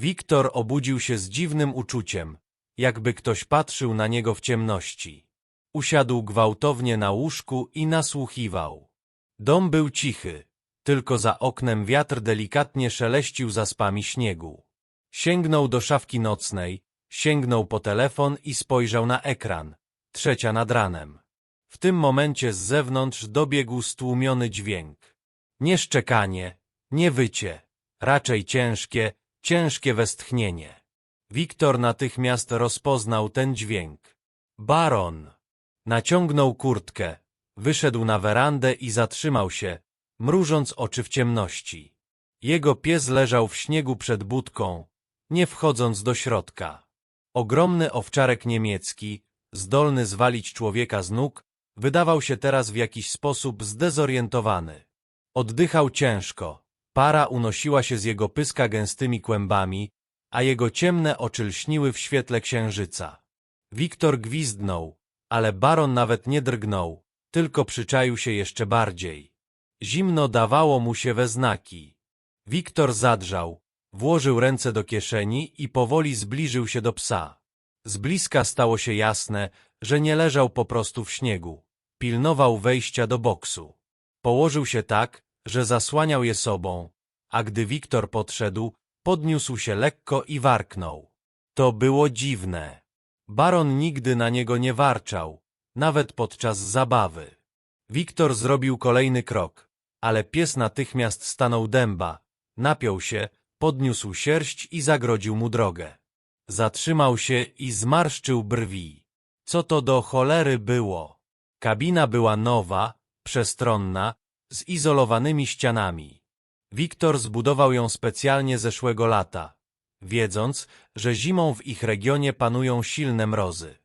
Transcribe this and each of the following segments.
Wiktor obudził się z dziwnym uczuciem, jakby ktoś patrzył na niego w ciemności. Usiadł gwałtownie na łóżku i nasłuchiwał. Dom był cichy, tylko za oknem wiatr delikatnie szeleścił zaspami śniegu. Sięgnął do szafki nocnej, sięgnął po telefon i spojrzał na ekran. Trzecia nad ranem. W tym momencie z zewnątrz dobiegł stłumiony dźwięk. Nie szczekanie, nie wycie, raczej ciężkie, ciężkie westchnienie. Wiktor natychmiast rozpoznał ten dźwięk. Baron! Naciągnął kurtkę, wyszedł na werandę i zatrzymał się, mrużąc oczy w ciemności. Jego pies leżał w śniegu przed budką, nie wchodząc do środka. Ogromny owczarek niemiecki, zdolny zwalić człowieka z nóg, wydawał się teraz w jakiś sposób zdezorientowany. Oddychał ciężko, para unosiła się z jego pyska gęstymi kłębami, a jego ciemne oczy lśniły w świetle księżyca. Wiktor gwizdnął, ale baron nawet nie drgnął, tylko przyczaił się jeszcze bardziej. Zimno dawało mu się we znaki. Wiktor zadrżał, włożył ręce do kieszeni i powoli zbliżył się do psa. Z bliska stało się jasne, że nie leżał po prostu w śniegu. Pilnował wejścia do boksu. Położył się tak, że zasłaniał je sobą, a gdy Wiktor podszedł, podniósł się lekko i warknął. To było dziwne. Baron nigdy na niego nie warczał, nawet podczas zabawy. Wiktor zrobił kolejny krok, ale pies natychmiast stanął dęba, napiął się, podniósł sierść i zagrodził mu drogę. Zatrzymał się i zmarszczył brwi. Co to do cholery było? Kabina była nowa, przestronna, z izolowanymi ścianami. Wiktor zbudował ją specjalnie zeszłego lata, wiedząc, że zimą w ich regionie panują silne mrozy.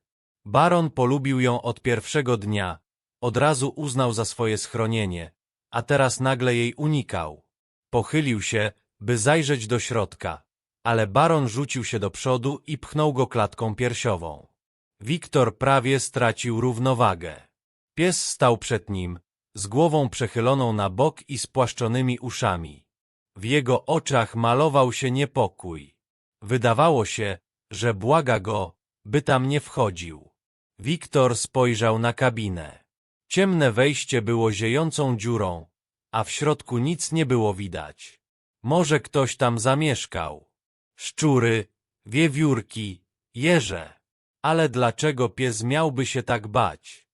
Baron polubił ją od pierwszego dnia, od razu uznał za swoje schronienie, a teraz nagle jej unikał. Pochylił się, by zajrzeć do środka, ale baron rzucił się do przodu i pchnął go klatką piersiową. Wiktor prawie stracił równowagę. Pies stał przed nim, z głową przechyloną na bok i spłaszczonymi uszami. W jego oczach malował się niepokój. Wydawało się, że błaga go, by tam nie wchodził. Wiktor spojrzał na kabinę. Ciemne wejście było ziejącą dziurą, a w środku nic nie było widać. Może ktoś tam zamieszkał. Szczury, wiewiórki, jeże. Ale dlaczego pies miałby się tak bać?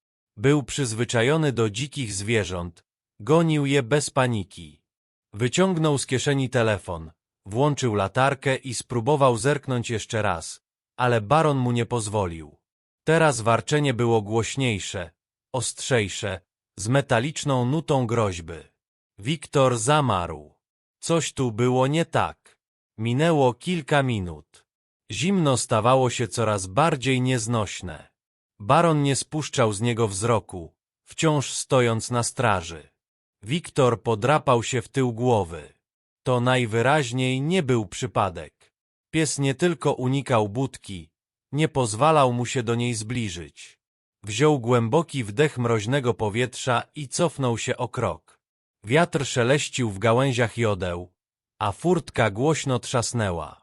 Był przyzwyczajony do dzikich zwierząt, gonił je bez paniki. Wyciągnął z kieszeni telefon, włączył latarkę i spróbował zerknąć jeszcze raz, ale baron mu nie pozwolił. Teraz warczenie było głośniejsze, ostrzejsze, z metaliczną nutą groźby. Wiktor zamarł. Coś tu było nie tak. Minęło kilka minut. Zimno stawało się coraz bardziej nieznośne. Baron nie spuszczał z niego wzroku, wciąż stojąc na straży. Wiktor podrapał się w tył głowy. To najwyraźniej nie był przypadek. Pies nie tylko unikał budki, nie pozwalał mu się do niej zbliżyć. Wziął głęboki wdech mroźnego powietrza i cofnął się o krok. Wiatr szeleścił w gałęziach jodeł, a furtka głośno trzasnęła.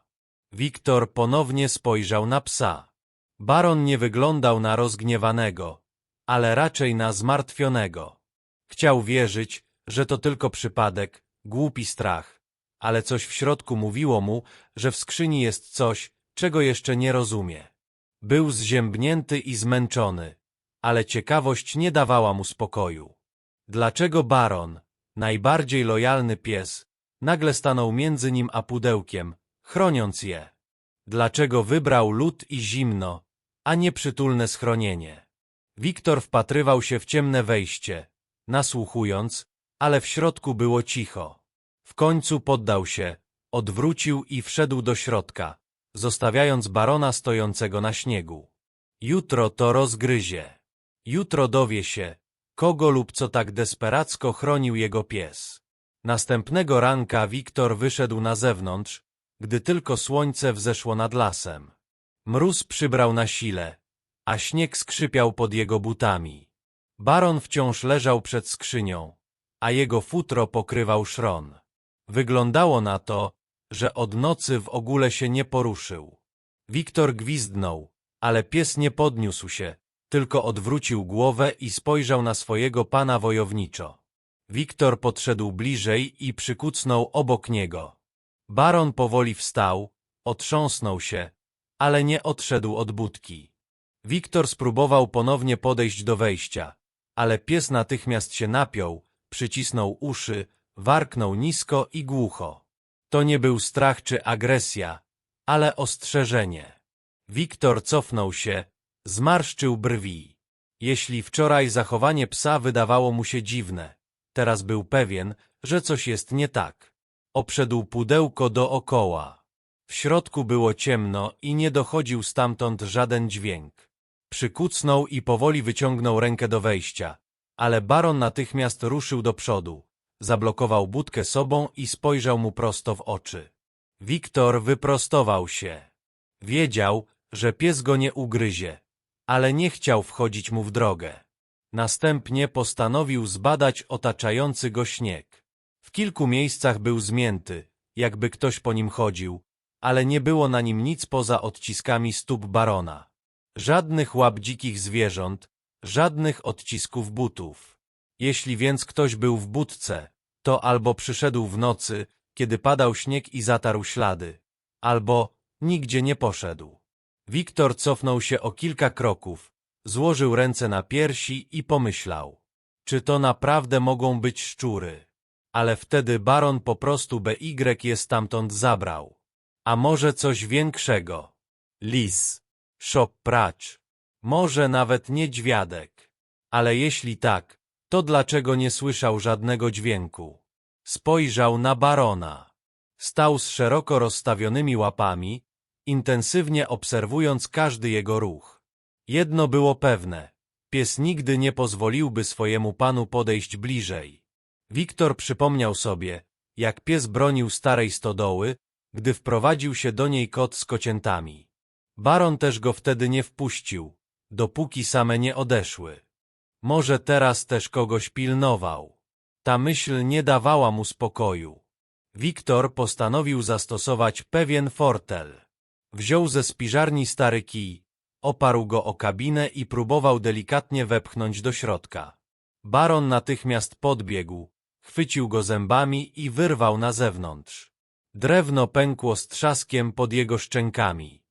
Wiktor ponownie spojrzał na psa. Baron nie wyglądał na rozgniewanego, ale raczej na zmartwionego. Chciał wierzyć, że to tylko przypadek, głupi strach, ale coś w środku mówiło mu, że w skrzyni jest coś, czego jeszcze nie rozumie. Był zziębnięty i zmęczony, ale ciekawość nie dawała mu spokoju. Dlaczego baron, najbardziej lojalny pies, nagle stanął między nim a pudełkiem, chroniąc je? Dlaczego wybrał lód i zimno, a nie przytulne schronienie? Wiktor wpatrywał się w ciemne wejście, nasłuchując, ale w środku było cicho. W końcu poddał się, odwrócił i wszedł do środka, zostawiając barona stojącego na śniegu. Jutro to rozgryzie. Jutro dowie się, kogo lub co tak desperacko chronił jego pies. Następnego ranka Wiktor wyszedł na zewnątrz, gdy tylko słońce wzeszło nad lasem. Mróz przybrał na sile, a śnieg skrzypiał pod jego butami. Baron wciąż leżał przed skrzynią, a jego futro pokrywał szron. Wyglądało na to, że od nocy w ogóle się nie poruszył. Wiktor gwizdnął, ale pies nie podniósł się, tylko odwrócił głowę i spojrzał na swojego pana wojowniczo. Wiktor podszedł bliżej i przykucnął obok niego. Baron powoli wstał, otrząsnął się, ale nie odszedł od budki. Wiktor spróbował ponownie podejść do wejścia, ale pies natychmiast się napiął, przycisnął uszy, warknął nisko i głucho. To nie był strach czy agresja, ale ostrzeżenie. Wiktor cofnął się, zmarszczył brwi. Jeśli wczoraj zachowanie psa wydawało mu się dziwne, teraz był pewien, że coś jest nie tak. Obszedł pudełko dookoła. W środku było ciemno i nie dochodził stamtąd żaden dźwięk. Przykucnął i powoli wyciągnął rękę do wejścia, ale baron natychmiast ruszył do przodu. Zablokował budkę sobą i spojrzał mu prosto w oczy. Wiktor wyprostował się. Wiedział, że pies go nie ugryzie, ale nie chciał wchodzić mu w drogę. Następnie postanowił zbadać otaczający go śnieg. W kilku miejscach był zmięty, jakby ktoś po nim chodził, ale nie było na nim nic poza odciskami stóp barona. Żadnych łap dzikich zwierząt, żadnych odcisków butów. Jeśli więc ktoś był w budce, to albo przyszedł w nocy, kiedy padał śnieg i zatarł ślady, albo nigdzie nie poszedł. Wiktor cofnął się o kilka kroków, złożył ręce na piersi i pomyślał, czy to naprawdę mogą być szczury. Ale wtedy baron po prostu BY je stamtąd zabrał. A może coś większego? Lis, szop pracz, może nawet niedźwiadek. Ale jeśli tak, to dlaczego nie słyszał żadnego dźwięku? Spojrzał na barona. Stał z szeroko rozstawionymi łapami, intensywnie obserwując każdy jego ruch. Jedno było pewne, pies nigdy nie pozwoliłby swojemu panu podejść bliżej. Wiktor przypomniał sobie, jak pies bronił starej stodoły, gdy wprowadził się do niej kot z kociętami. Baron też go wtedy nie wpuścił, dopóki same nie odeszły. Może teraz też kogoś pilnował. Ta myśl nie dawała mu spokoju. Wiktor postanowił zastosować pewien fortel. Wziął ze spiżarni stary kij, oparł go o kabinę i próbował delikatnie wepchnąć do środka. Baron natychmiast podbiegł, chwycił go zębami i wyrwał na zewnątrz. Drewno pękło z trzaskiem pod jego szczękami.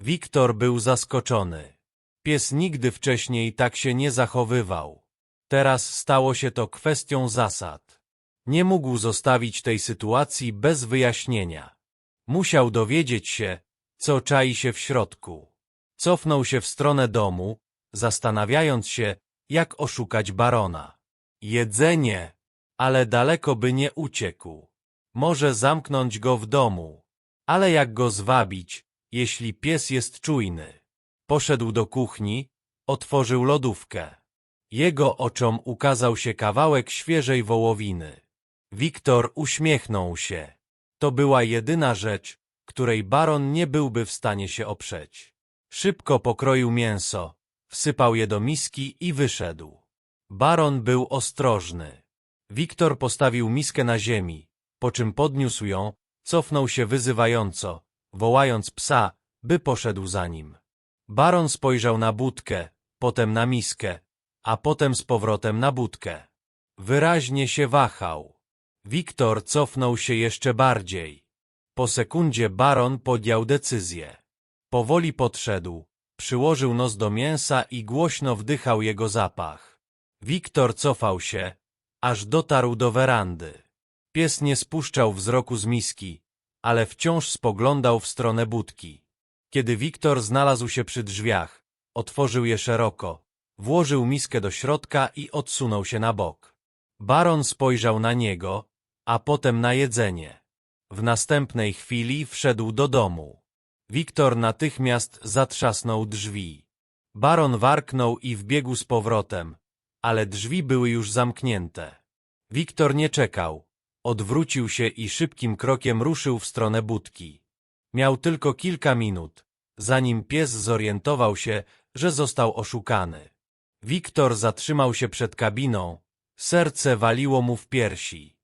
Wiktor był zaskoczony. Pies nigdy wcześniej tak się nie zachowywał. Teraz stało się to kwestią zasad. Nie mógł zostawić tej sytuacji bez wyjaśnienia. Musiał dowiedzieć się, co czai się w środku. Cofnął się w stronę domu, zastanawiając się, jak oszukać barona. Jedzenie! Ale daleko by nie uciekł. Może zamknąć go w domu. Ale jak go zwabić, jeśli pies jest czujny? Poszedł do kuchni, otworzył lodówkę. Jego oczom ukazał się kawałek świeżej wołowiny. Wiktor uśmiechnął się. To była jedyna rzecz, której baron nie byłby w stanie się oprzeć. Szybko pokroił mięso, wsypał je do miski i wyszedł. Baron był ostrożny. Wiktor postawił miskę na ziemi, po czym podniósł ją, cofnął się wyzywająco, wołając psa, by poszedł za nim. Baron spojrzał na budkę, potem na miskę, a potem z powrotem na budkę. Wyraźnie się wahał. Wiktor cofnął się jeszcze bardziej. Po sekundzie baron podjął decyzję. Powoli podszedł, przyłożył nos do mięsa i głośno wdychał jego zapach. Wiktor cofał się, aż dotarł do werandy. Pies nie spuszczał wzroku z miski, ale wciąż spoglądał w stronę budki. Kiedy Wiktor znalazł się przy drzwiach, otworzył je szeroko, włożył miskę do środka i odsunął się na bok. Baron spojrzał na niego, a potem na jedzenie. W następnej chwili wszedł do domu. Wiktor natychmiast zatrzasnął drzwi. Baron warknął i wbiegł z powrotem, ale drzwi były już zamknięte. Wiktor nie czekał. Odwrócił się i szybkim krokiem ruszył w stronę budki. Miał tylko kilka minut, zanim pies zorientował się, że został oszukany. Wiktor zatrzymał się przed kabiną, serce waliło mu w piersi.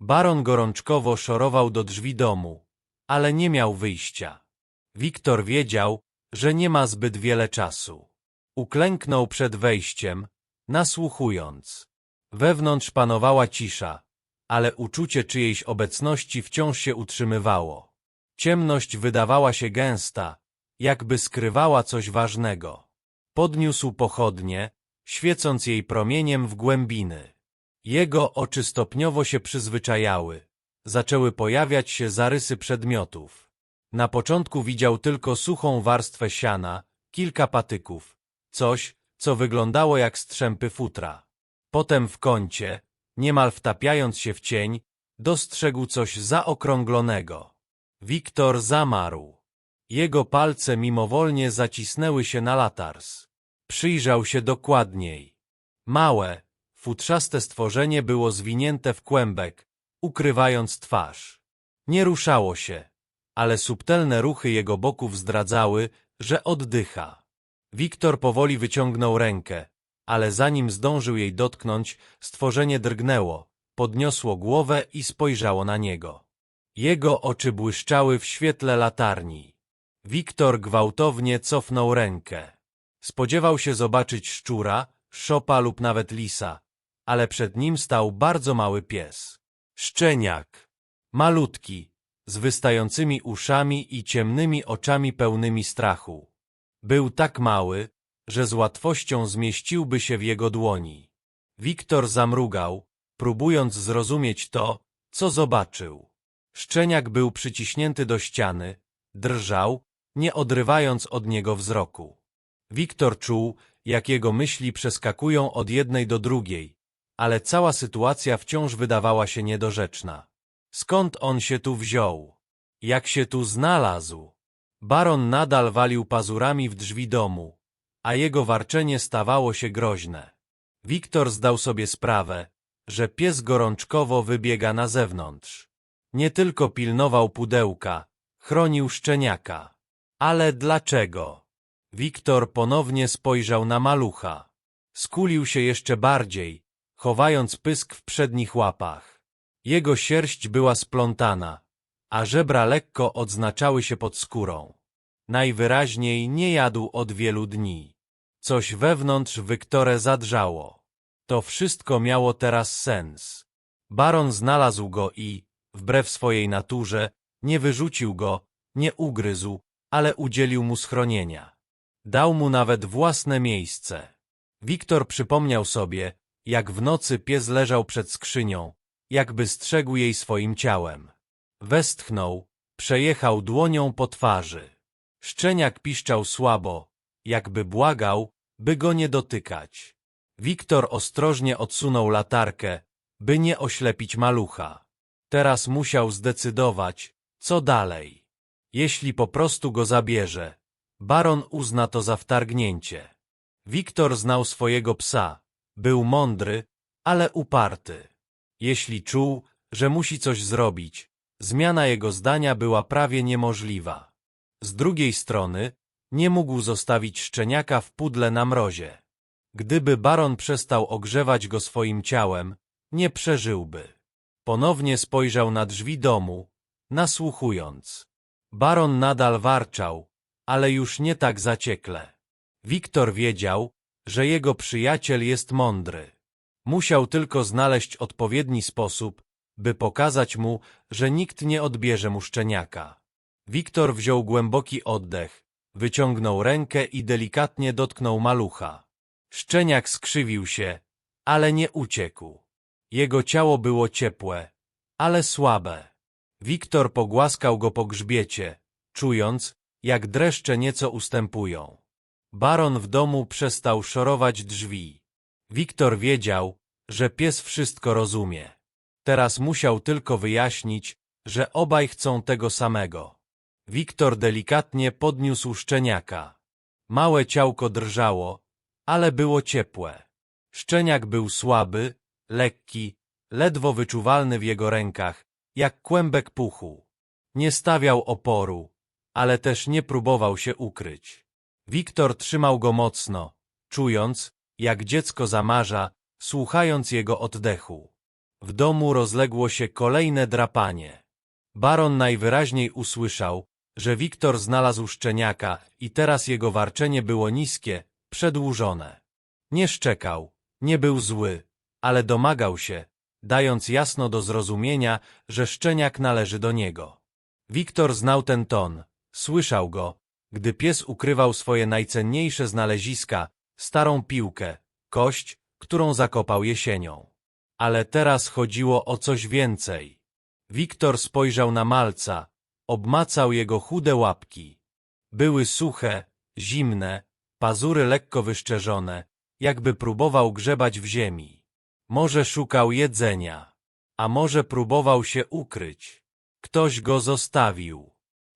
Baron gorączkowo szorował do drzwi domu, ale nie miał wyjścia. Wiktor wiedział, że nie ma zbyt wiele czasu. Uklęknął przed wejściem, nasłuchując. Wewnątrz panowała cisza, ale uczucie czyjejś obecności wciąż się utrzymywało. Ciemność wydawała się gęsta, jakby skrywała coś ważnego. Podniósł pochodnie, świecąc jej promieniem w głębiny. Jego oczy stopniowo się przyzwyczajały. Zaczęły pojawiać się zarysy przedmiotów. Na początku widział tylko suchą warstwę siana, kilka patyków, coś, co wyglądało jak strzępy futra. Potem w kącie, niemal wtapiając się w cień, dostrzegł coś zaokrąglonego. Wiktor zamarł. Jego palce mimowolnie zacisnęły się na latars. Przyjrzał się dokładniej. Małe, futrzaste stworzenie było zwinięte w kłębek, ukrywając twarz. Nie ruszało się, ale subtelne ruchy jego boków zdradzały, że oddycha. Wiktor powoli wyciągnął rękę, ale zanim zdążył jej dotknąć, stworzenie drgnęło, podniosło głowę i spojrzało na niego. Jego oczy błyszczały w świetle latarni. Wiktor gwałtownie cofnął rękę. Spodziewał się zobaczyć szczura, szopa lub nawet lisa, ale przed nim stał bardzo mały pies. Szczeniak. Malutki, z wystającymi uszami i ciemnymi oczami pełnymi strachu. Był tak mały, że z łatwością zmieściłby się w jego dłoni. Wiktor zamrugał, próbując zrozumieć to, co zobaczył. Szczeniak był przyciśnięty do ściany, drżał, nie odrywając od niego wzroku. Wiktor czuł, jak jego myśli przeskakują od jednej do drugiej, ale cała sytuacja wciąż wydawała się niedorzeczna. Skąd on się tu wziął? Jak się tu znalazł? Baron nadal walił pazurami w drzwi domu, a jego warczenie stawało się groźne. Wiktor zdał sobie sprawę, że pies gorączkowo wybiega na zewnątrz. Nie tylko pilnował pudełka, chronił szczeniaka. Ale dlaczego? Wiktor ponownie spojrzał na malucha. Skulił się jeszcze bardziej, chowając pysk w przednich łapach. Jego sierść była splątana, a żebra lekko odznaczały się pod skórą. Najwyraźniej nie jadł od wielu dni. Coś wewnątrz Wiktorę zadrżało. To wszystko miało teraz sens. Baron znalazł go i, wbrew swojej naturze, nie wyrzucił go, nie ugryzł, ale udzielił mu schronienia. Dał mu nawet własne miejsce. Wiktor przypomniał sobie, jak w nocy pies leżał przed skrzynią, jakby strzegł jej swoim ciałem. Westchnął, przejechał dłonią po twarzy. Szczeniak piszczał słabo, jakby błagał, by go nie dotykać. Wiktor ostrożnie odsunął latarkę, by nie oślepić malucha. Teraz musiał zdecydować, co dalej. Jeśli po prostu go zabierze, baron uzna to za wtargnięcie. Wiktor znał swojego psa, był mądry, ale uparty. Jeśli czuł, że musi coś zrobić, zmiana jego zdania była prawie niemożliwa. Z drugiej strony, nie mógł zostawić szczeniaka w pudle na mrozie. Gdyby baron przestał ogrzewać go swoim ciałem, nie przeżyłby. Ponownie spojrzał na drzwi domu, nasłuchując. Baron nadal warczał, ale już nie tak zaciekle. Wiktor wiedział, że jego przyjaciel jest mądry. Musiał tylko znaleźć odpowiedni sposób, by pokazać mu, że nikt nie odbierze mu szczeniaka. Wiktor wziął głęboki oddech, wyciągnął rękę i delikatnie dotknął malucha. Szczeniak skrzywił się, ale nie uciekł. Jego ciało było ciepłe, ale słabe. Wiktor pogłaskał go po grzbiecie, czując, jak dreszcze nieco ustępują. Baron w domu przestał szorować drzwi. Wiktor wiedział, że pies wszystko rozumie. Teraz musiał tylko wyjaśnić, że obaj chcą tego samego. Wiktor delikatnie podniósł szczeniaka. Małe ciałko drżało, ale było ciepłe. Szczeniak był słaby, lekki, ledwo wyczuwalny w jego rękach, jak kłębek puchu. Nie stawiał oporu, ale też nie próbował się ukryć. Wiktor trzymał go mocno, czując, jak dziecko zamarza, słuchając jego oddechu. W domu rozległo się kolejne drapanie. Baron najwyraźniej usłyszał, że Wiktor znalazł szczeniaka i teraz jego warczenie było niskie, przedłużone. Nie szczekał, nie był zły, ale domagał się, dając jasno do zrozumienia, że szczeniak należy do niego. Wiktor znał ten ton, słyszał go, gdy pies ukrywał swoje najcenniejsze znaleziska, starą piłkę, kość, którą zakopał jesienią. Ale teraz chodziło o coś więcej. Wiktor spojrzał na malca, obmacał jego chude łapki. Były suche, zimne, pazury lekko wyszczerzone, jakby próbował grzebać w ziemi. Może szukał jedzenia, a może próbował się ukryć. Ktoś go zostawił.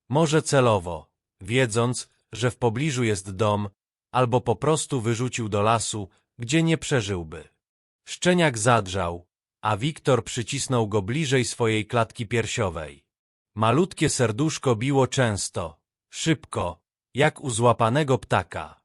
Może celowo, wiedząc, że w pobliżu jest dom, albo po prostu wyrzucił do lasu, gdzie nie przeżyłby. Szczeniak zadrżał, a Wiktor przycisnął go bliżej swojej klatki piersiowej. Malutkie serduszko biło często, szybko, jak u złapanego ptaka.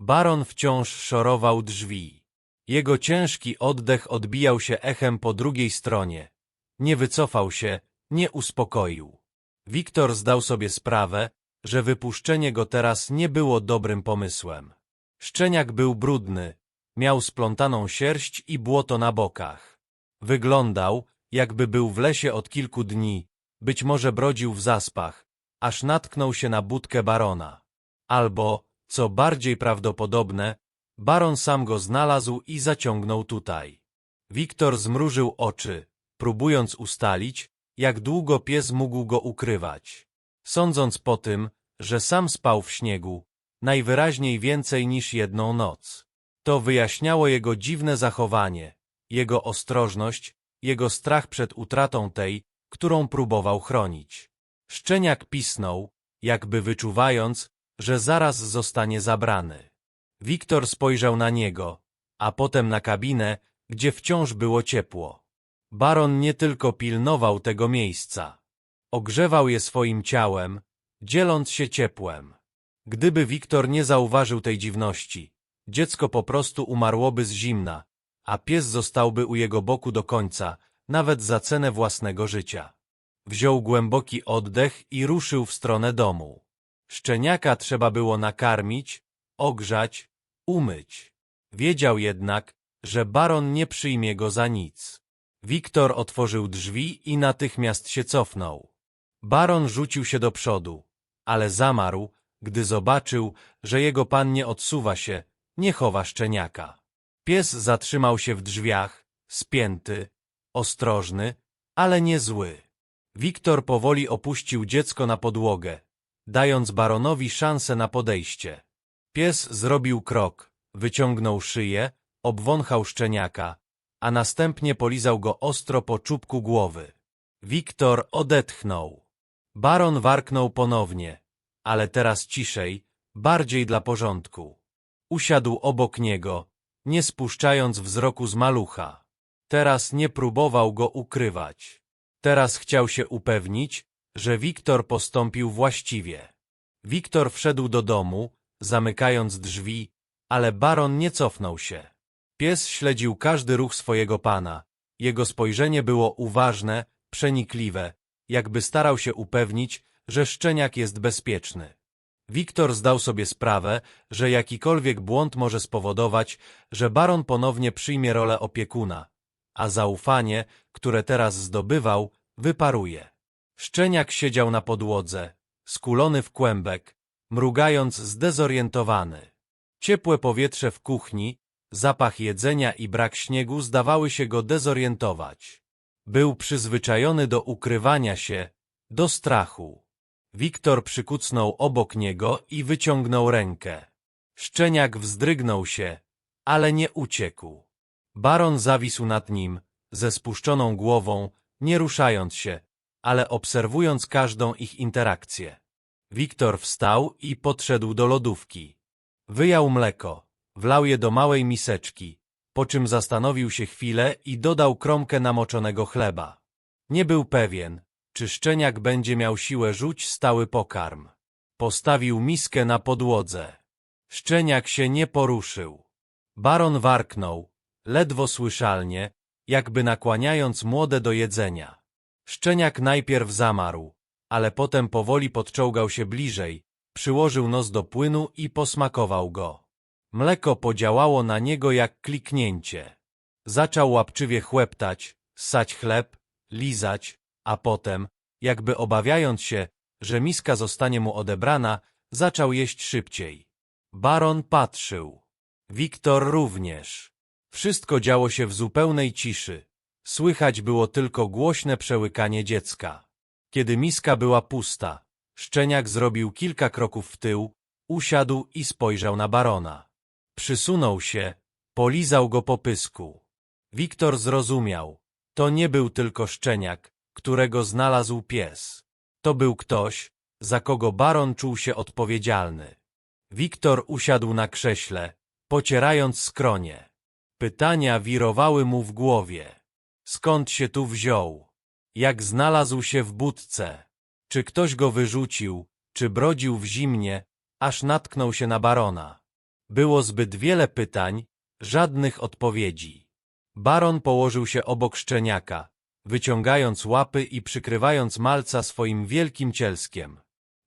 Baron wciąż szorował drzwi. Jego ciężki oddech odbijał się echem po drugiej stronie. Nie wycofał się, nie uspokoił. Wiktor zdał sobie sprawę, że wypuszczenie go teraz nie było dobrym pomysłem. Szczeniak był brudny, miał splątaną sierść i błoto na bokach. Wyglądał, jakby był w lesie od kilku dni, być może brodził w zaspach, aż natknął się na budkę barona. Albo, co bardziej prawdopodobne, baron sam go znalazł i zaciągnął tutaj. Wiktor zmrużył oczy, próbując ustalić, jak długo pies mógł go ukrywać. Sądząc po tym, że sam spał w śniegu, najwyraźniej więcej niż jedną noc. To wyjaśniało jego dziwne zachowanie, jego ostrożność, jego strach przed utratą tej, którą próbował chronić. Szczeniak pisnął, jakby wyczuwając, że zaraz zostanie zabrany. Wiktor spojrzał na niego, a potem na kabinę, gdzie wciąż było ciepło. Baron nie tylko pilnował tego miejsca. Ogrzewał je swoim ciałem, dzieląc się ciepłem. Gdyby Wiktor nie zauważył tej dziwności, dziecko po prostu umarłoby z zimna, a pies zostałby u jego boku do końca, nawet za cenę własnego życia. Wziął głęboki oddech i ruszył w stronę domu. Szczeniaka trzeba było nakarmić, ogrzać, umyć. Wiedział jednak, że baron nie przyjmie go za nic. Wiktor otworzył drzwi i natychmiast się cofnął. Baron rzucił się do przodu, ale zamarł, gdy zobaczył, że jego pan nie odsuwa się, nie chowa szczeniaka. Pies zatrzymał się w drzwiach, spięty, ostrożny, ale nie zły. Wiktor powoli opuścił dziecko na podłogę, dając baronowi szansę na podejście. Pies zrobił krok, wyciągnął szyję, obwąchał szczeniaka, a następnie polizał go ostro po czubku głowy. Wiktor odetchnął. Baron warknął ponownie, ale teraz ciszej, bardziej dla porządku. Usiadł obok niego, nie spuszczając wzroku z malucha. Teraz nie próbował go ukrywać. Teraz chciał się upewnić, że Wiktor postąpił właściwie. Wiktor wszedł do domu, zamykając drzwi, ale baron nie cofnął się. Pies śledził każdy ruch swojego pana. Jego spojrzenie było uważne, przenikliwe, jakby starał się upewnić, że szczeniak jest bezpieczny. Wiktor zdał sobie sprawę, że jakikolwiek błąd może spowodować, że baron ponownie przyjmie rolę opiekuna, a zaufanie, które teraz zdobywał, wyparuje. Szczeniak siedział na podłodze, skulony w kłębek, mrugając zdezorientowany. Ciepłe powietrze w kuchni, zapach jedzenia i brak śniegu zdawały się go dezorientować. Był przyzwyczajony do ukrywania się, do strachu. Wiktor przykucnął obok niego i wyciągnął rękę. Szczeniak wzdrygnął się, ale nie uciekł. Baron zawisł nad nim, ze spuszczoną głową, nie ruszając się, ale obserwując każdą ich interakcję. Wiktor wstał i podszedł do lodówki. Wyjął mleko, wlał je do małej miseczki, po czym zastanowił się chwilę i dodał kromkę namoczonego chleba. Nie był pewien, czy szczeniak będzie miał siłę rzuć stały pokarm. Postawił miskę na podłodze. Szczeniak się nie poruszył. Baron warknął, ledwo słyszalnie, jakby nakłaniając młode do jedzenia. Szczeniak najpierw zamarł, ale potem powoli podczołgał się bliżej, przyłożył nos do płynu i posmakował go. Mleko podziałało na niego jak kliknięcie. Zaczął łapczywie chłeptać, ssać chleb, lizać, a potem, jakby obawiając się, że miska zostanie mu odebrana, zaczął jeść szybciej. Baron patrzył. Wiktor również. Wszystko działo się w zupełnej ciszy. Słychać było tylko głośne przełykanie dziecka. Kiedy miska była pusta, Szczeniak zrobił kilka kroków w tył, usiadł i spojrzał na barona. Przysunął się, polizał go po pysku. Wiktor zrozumiał. To nie był tylko szczeniak, którego znalazł pies. To był ktoś, za kogo baron czuł się odpowiedzialny. Wiktor usiadł na krześle, pocierając skronie. Pytania wirowały mu w głowie. Skąd się tu wziął? Jak znalazł się w budce? Czy ktoś go wyrzucił, czy brodził w zimnie, aż natknął się na barona? Było zbyt wiele pytań, żadnych odpowiedzi. Baron położył się obok szczeniaka, wyciągając łapy i przykrywając malca swoim wielkim cielskiem.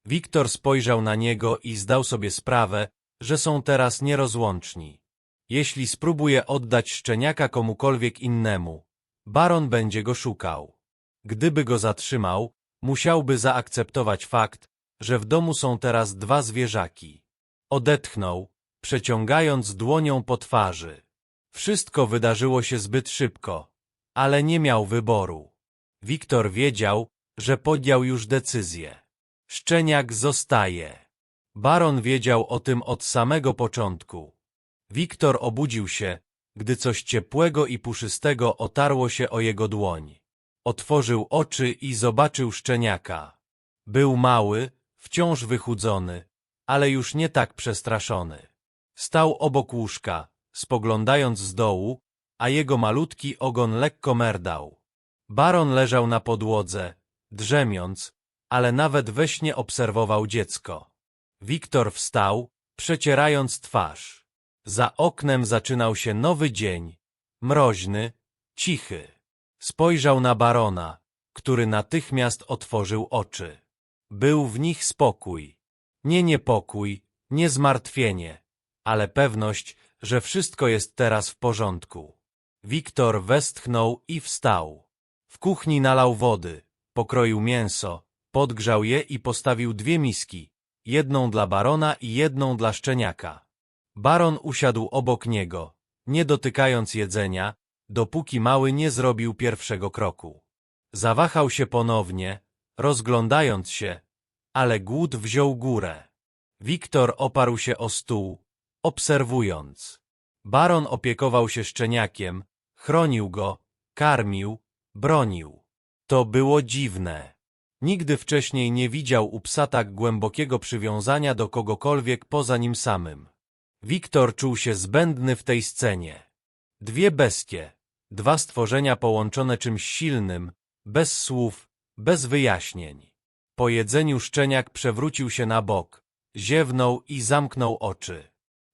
Wiktor spojrzał na niego i zdał sobie sprawę, że są teraz nierozłączni. Jeśli spróbuje oddać szczeniaka komukolwiek innemu, baron będzie go szukał. Gdyby go zatrzymał, musiałby zaakceptować fakt, że w domu są teraz dwa zwierzaki. Odetchnął, przeciągając dłonią po twarzy. Wszystko wydarzyło się zbyt szybko, ale nie miał wyboru. Wiktor wiedział, że podjął już decyzję. Szczeniak zostaje. Baron wiedział o tym od samego początku. Wiktor obudził się, gdy coś ciepłego i puszystego otarło się o jego dłoń. Otworzył oczy i zobaczył szczeniaka. Był mały, wciąż wychudzony, ale już nie tak przestraszony. Stał obok łóżka, spoglądając z dołu, a jego malutki ogon lekko merdał. Baron leżał na podłodze, drzemiąc, ale nawet we śnie obserwował dziecko. Wiktor wstał, przecierając twarz. Za oknem zaczynał się nowy dzień, mroźny, cichy. Spojrzał na barona, który natychmiast otworzył oczy. Był w nich spokój. Nie niepokój, nie zmartwienie, ale pewność, że wszystko jest teraz w porządku. Wiktor westchnął i wstał. W kuchni nalał wody, pokroił mięso, podgrzał je i postawił dwie miski, jedną dla barona i jedną dla szczeniaka. Baron usiadł obok niego, nie dotykając jedzenia, dopóki mały nie zrobił pierwszego kroku. Zawahał się ponownie, rozglądając się, ale głód wziął górę. Wiktor oparł się o stół, obserwując. Baron opiekował się szczeniakiem, chronił go, karmił, bronił. To było dziwne. Nigdy wcześniej nie widział u psa tak głębokiego przywiązania do kogokolwiek poza nim samym. Wiktor czuł się zbędny w tej scenie. Dwie bestie, dwa stworzenia połączone czymś silnym, bez słów, bez wyjaśnień. Po jedzeniu szczeniak przewrócił się na bok, ziewnął i zamknął oczy.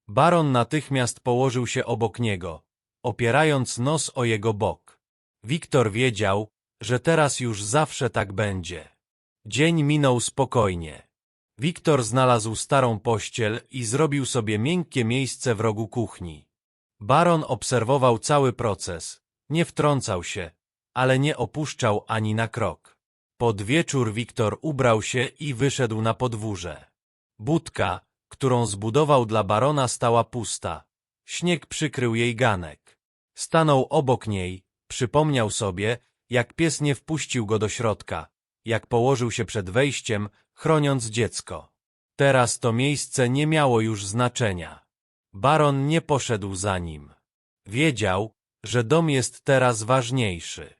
Baron natychmiast położył się obok niego, opierając nos o jego bok. Wiktor wiedział, że teraz już zawsze tak będzie. Dzień minął spokojnie. Wiktor znalazł starą pościel i zrobił sobie miękkie miejsce w rogu kuchni. Baron obserwował cały proces, nie wtrącał się, ale nie opuszczał ani na krok. Pod wieczór Wiktor ubrał się i wyszedł na podwórze. Budka, którą zbudował dla barona stała pusta. Śnieg przykrył jej ganek. Stanął obok niej, przypomniał sobie, jak pies nie wpuścił go do środka, jak położył się przed wejściem, chroniąc dziecko. Teraz to miejsce nie miało już znaczenia. Baron nie poszedł za nim. Wiedział, że dom jest teraz ważniejszy.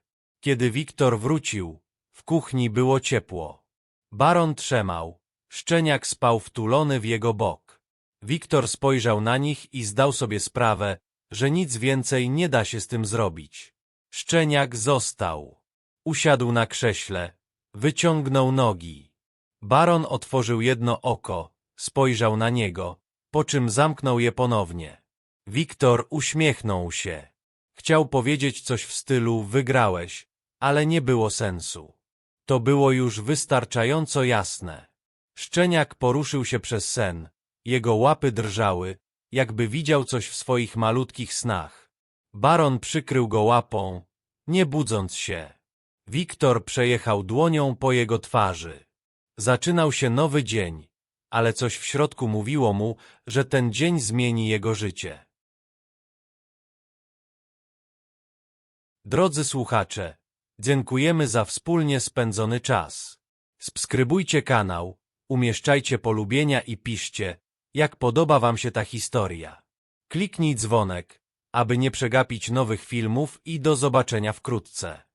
Kiedy Wiktor wrócił, w kuchni było ciepło. Baron trzemał, szczeniak spał wtulony w jego bok. Wiktor spojrzał na nich i zdał sobie sprawę, że nic więcej nie da się z tym zrobić. Szczeniak został. Usiadł na krześle, wyciągnął nogi. Baron otworzył jedno oko, spojrzał na niego, po czym zamknął je ponownie. Wiktor uśmiechnął się. Chciał powiedzieć coś w stylu wygrałeś, ale nie było sensu. To było już wystarczająco jasne. Szczeniak poruszył się przez sen. Jego łapy drżały, jakby widział coś w swoich malutkich snach. Baron przykrył go łapą, nie budząc się. Wiktor przejechał dłonią po jego twarzy. Zaczynał się nowy dzień, ale coś w środku mówiło mu, że ten dzień zmieni jego życie. Drodzy słuchacze, dziękujemy za wspólnie spędzony czas. Subskrybujcie kanał, umieszczajcie polubienia i piszcie, jak podoba Wam się ta historia. Kliknij dzwonek, aby nie przegapić nowych filmów i do zobaczenia wkrótce.